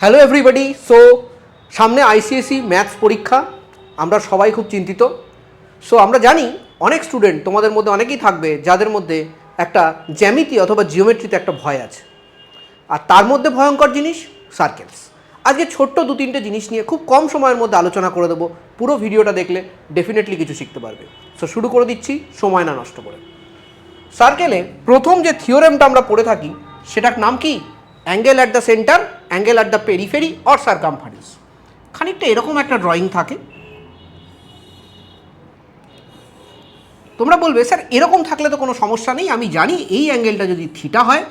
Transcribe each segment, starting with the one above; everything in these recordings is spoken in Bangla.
হ্যালো এভরিবডি সো সামনে আইসিএসসি ম্যাথস পরীক্ষা। আমরা সবাই খুব চিন্তিত। সো আমরা জানি অনেক স্টুডেন্ট তোমাদের মধ্যে অনেকেই থাকবে, যাদের মধ্যে একটা জ্যামিতি অথবা জিওমেট্রিতে একটা ভয় আছে। আর তার মধ্যে ভয়ঙ্কর জিনিস সার্কেলস আজকে ছোট্ট দু তিনটে জিনিস নিয়ে খুব কম সময়ের মধ্যে আলোচনা করে দেবো। পুরো ভিডিওটা দেখলে ডেফিনেটলি কিছু শিখতে পারবে। সো শুরু করে দিচ্ছি, সময় না নষ্ট করে। সার্কেলে প্রথম যে থিওরেমটা আমরা পড়ে থাকি, সেটার নাম কি? Angle at the centre angle at the periphery or circumference খানিকটা এরকম একটা ড্রয়িং থাকে। তোমরা বলবে, স্যার, এরকম থাকলে তো কোনো সমস্যা নেই। আমি জানি এই অ্যাঙ্গেলটা যদি থিটা হয়,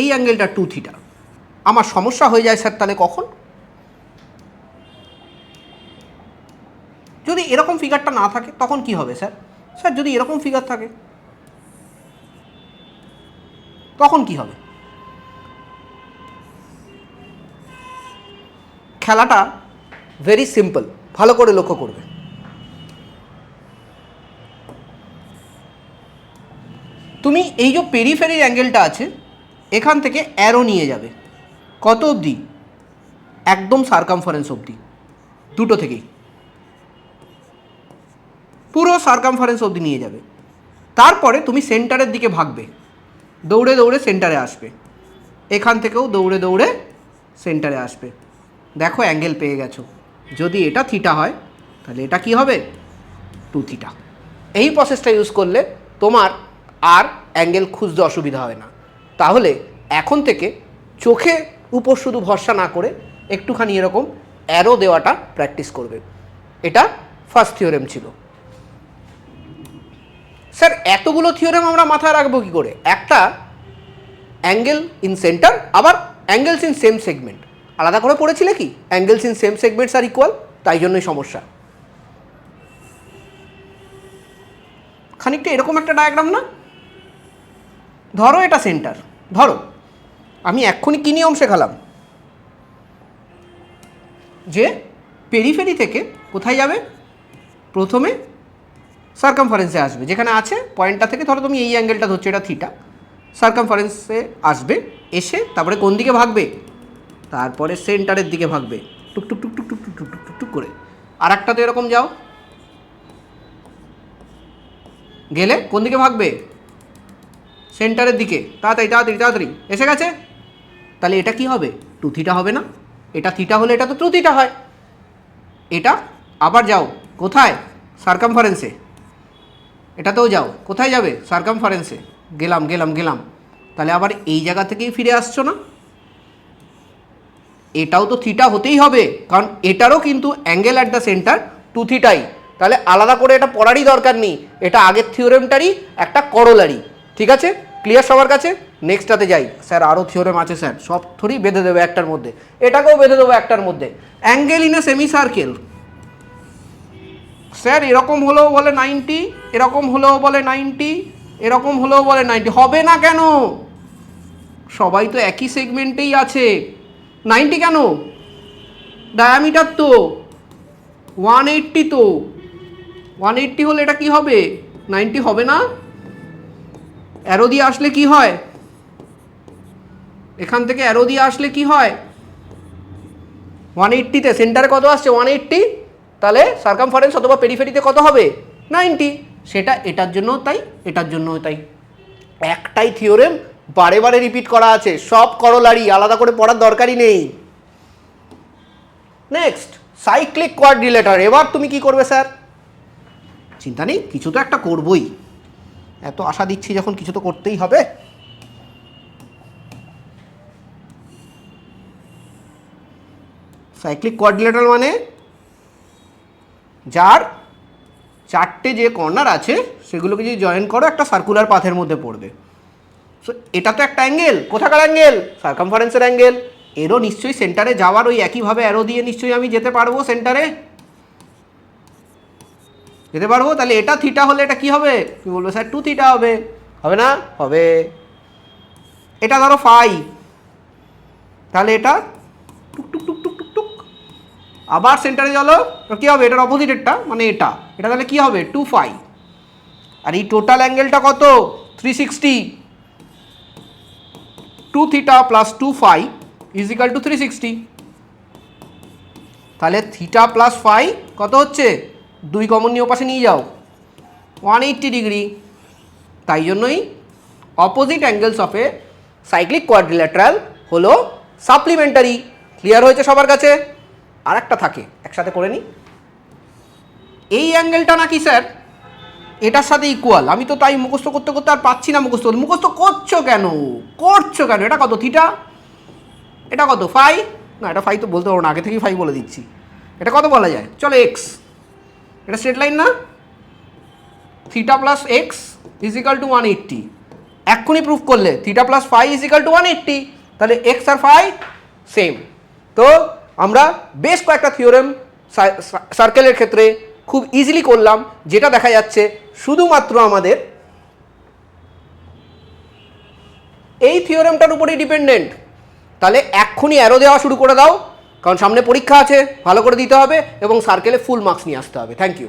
এই অ্যাঙ্গেলটা টু থিটা আমার সমস্যা হয়ে যায়, স্যার, তাহলে কখন? যদি এরকম ফিগারটা না থাকে, তখন কি হবে, স্যার? স্যার, যদি এরকম ফিগার থাকে, তখন কি হবে? খেলাটা ভেরি সিম্পল ভালো করে লক্ষ্য করবে। তুমি এই যে পেরিফেরির অ্যাঙ্গেলটা আছে, এখান থেকে অ্যারো নিয়ে যাবে। কত অবধি? একদম সার্কামফারেন্স অবধি। দুটো থেকেই। পুরো সার্কামফারেন্স অবধি নিয়ে যাবে। তারপরে তুমি সেন্টারের দিকে ভাগবে। দৌড়ে দৌড়ে সেন্টারে আসবে। এখান থেকেও দৌড়ে দৌড়ে সেন্টারে আসবে। দেখো অ্যাঙ্গেল পেয়ে গেছো। যদি এটা থিটা হয়, তাহলে এটা কি হবে? টু থিটা এই প্রসেসটা ইউজ করলে তোমার আর অ্যাঙ্গেল খুঁজতে অসুবিধা হয় না। তাহলে এখন থেকে চোখে উপর শুধু ভরসা না করে একটুখানি এরকম অ্যারো দেওয়াটা প্র্যাকটিস করবে। এটা ফার্স্ট থিওরেম ছিল। স্যার, এতগুলো থিওরেম আমরা মাথায় রাখব কী করে? একটা অ্যাঙ্গেল ইন সেন্টার আবার অ্যাঙ্গেলস ইন সেম সেগমেন্ট আলাদা করে পড়েছিলে কি? Angles in same segments are equal তাই জন্যই সমস্যা। খানিকটা এরকম একটা ডায়াগ্রাম না? ধরো এটা সেন্টার ধরো, আমি এক্ষুনি কী নিয়ম শেখালাম যে পেরিফেরি থেকে কোথায় যাবে? প্রথমে সার্কামফারেন্সে আসবে। যেখানে আছে পয়েন্টটা থেকে ধরো তুমি এই অ্যাঙ্গেলটা ধরছো, এটা থিটা সার্কামফারেন্সে আসবে, এসে তারপরে কোন দিকে ভাগবে? তারপরে সেন্টারের দিকে ভাগবে। টুক টুক টুক টুক টুক টুক টুক টুক টুক করে। আর একটা তো এরকম যাও। গেলে কোন দিকে ভাগবে? সেন্টারের দিকে। তাড়াতাড়ি তাড়াতাড়ি তাড়াতাড়ি। এসে গেছে? তাহলে এটা কি হবে? টু থিটা হবে না? এটা থিটা হলে এটা তো টু হয়। এটা, আবার যাও। কোথায়? সার্কামফারেন্সে। এটাতেও যাও। কোথায় যাবে? সার্কামফারেন্সে। গেলাম গেলাম গেলাম। তাহলে আবার এই জায়গা থেকেই ফিরে আসছো না? এটাও তো থিটা হতেই হবে, কারণ এটারও কিন্তু angle at the centre two থিটাই তাহলে আলাদা করে এটা পড়ারই দরকার নেই, এটা আগের থিওরেমটারই একটা করলারি ঠিক আছে? ক্লিয়ার সবার কাছে? নেক্সটটাতে যাই। স্যার আরও থিওরেম আছে, স্যার। সব থরি বেঁধে দেবে একটার মধ্যে। এটাকেও বেঁধে দেবো একটার মধ্যে। Angle in a semicircle sir, এরকম হলেও বলে নাইনটি এরকম হলেও বলে নাইনটি এরকম হলেও বলে নাইনটি হবে না কেন? সবাই তো একই সেগমেন্টেই আছে। নাইনটি কেন? ডায়ামিটার তো। ওয়ান এইট্টি তো। ওয়ান এইট্টি হলে এটা কি হবে? নাইনটি হবে না? অ্যারো দিয়ে আসলে কি হয়? এখান থেকে অ্যারো দিয়ে আসলে কি হয়? ওয়ান এইট্টিতে, সেন্টারে কত আসছে? One eighty? তাহলে সার্কাম সার্কামফারেন্স অথবা পেরিফেরিতে কত হবে? নাইনটি। সেটা এটার জন্য তাই, এটার জন্য তাই। একটাই থিওরেম বারে বারে রিপিট করা আছে। সব করলারি আলাদা করে পড়ার দরকারই নেই। নেক্সট সাইক্লিক কোয়াড্রিলেটার এবার তুমি কি করবে স্যার চিন্তা নেই, কিছু তো একটা করবই। এত আশা দিচ্ছি যখন কিছু তো করতেই হবে। সাইক্লিক কোয়াড্রিলেটার মানে? যার চারটে যে কর্নার আছে, সেগুলোকে যদি জয়েন করো, একটা সার্কুলার পাথের মধ্যে পড়বে। সো এটা তো একটা অ্যাঙ্গেল কোথাকার অ্যাঙ্গেল সার্কামফারেন্সের অ্যাঙ্গেল এরও নিশ্চয়ই সেন্টারে যাওয়ার ওই একইভাবে অ্যারো দিয়ে নিশ্চয়ই আমি যেতে পারব সেন্টারে যেতে পারব? তাহলে এটা থিটা হলে এটা কি হবে? তুমি বলবে স্যার টু থিটা হবে। হবে না? হবে। এটা ধরো ফাই তাহলে এটা টুক টুক টুক টুক টুক টুক। আবার সেন্টারে চলো। কী হবে? এটার অপোজিটেরটা মানে এটা। এটা তাহলে কী হবে? টু ফাই আর এই টোটাল অ্যাঙ্গেলটা কত? Three sixty two theta plus two phi is equal to three sixty তাহলে থিটা প্লাস ফাই কত হচ্ছে? দুই কমন নিয়ে ওপাশে নিয়ে যাও। ওয়ান এইট্টি ডিগ্রি তাই জন্যই opposite angles of a cyclic quadrilateral হলো সাপ্লিমেন্টারি ক্লিয়ার হয়েছে সবার কাছে? আর একটা থাকে, একসাথে করে নিই এই অ্যাঙ্গেলটা নাকি স্যার এটার সাথে ইকুয়াল আমি তো তাই মুখস্থ করতে করতে আর পাচ্ছি না মুখস্থ। মুখস্থ করছ কেন? করছ কেন? এটা কত? থিটা এটা কত? ফাই না, এটা ফাই তো বলতে পারব না। আগে থেকেই ফাই বলে দিচ্ছি। এটা কত বলা যায়? চলো এক্স এটা স্ট্রেট লাইন না? Theta plus x is equal to one eighty এক্ষুনি প্রুফ করলে theta plus phi is equal to one eighty তাহলে এক্স আর ফাই সেম তো আমরা বেশ কয়েকটা থিওরেম সার্কেলের ক্ষেত্রে খুব ইজিলি করলাম, যেটা দেখা যাচ্ছে শুধুমাত্র আমাদের এই থিওরামটার উপরেই ডিপেন্ডেন্ট তাহলে এক্ষুনি অ্যারো দেওয়া শুরু করে দাও, কারণ সামনে পরীক্ষা আছে, ভালো করে দিতে হবে এবং সার্কেলে ফুল মার্কস নিয়ে আসতে হবে। Thank you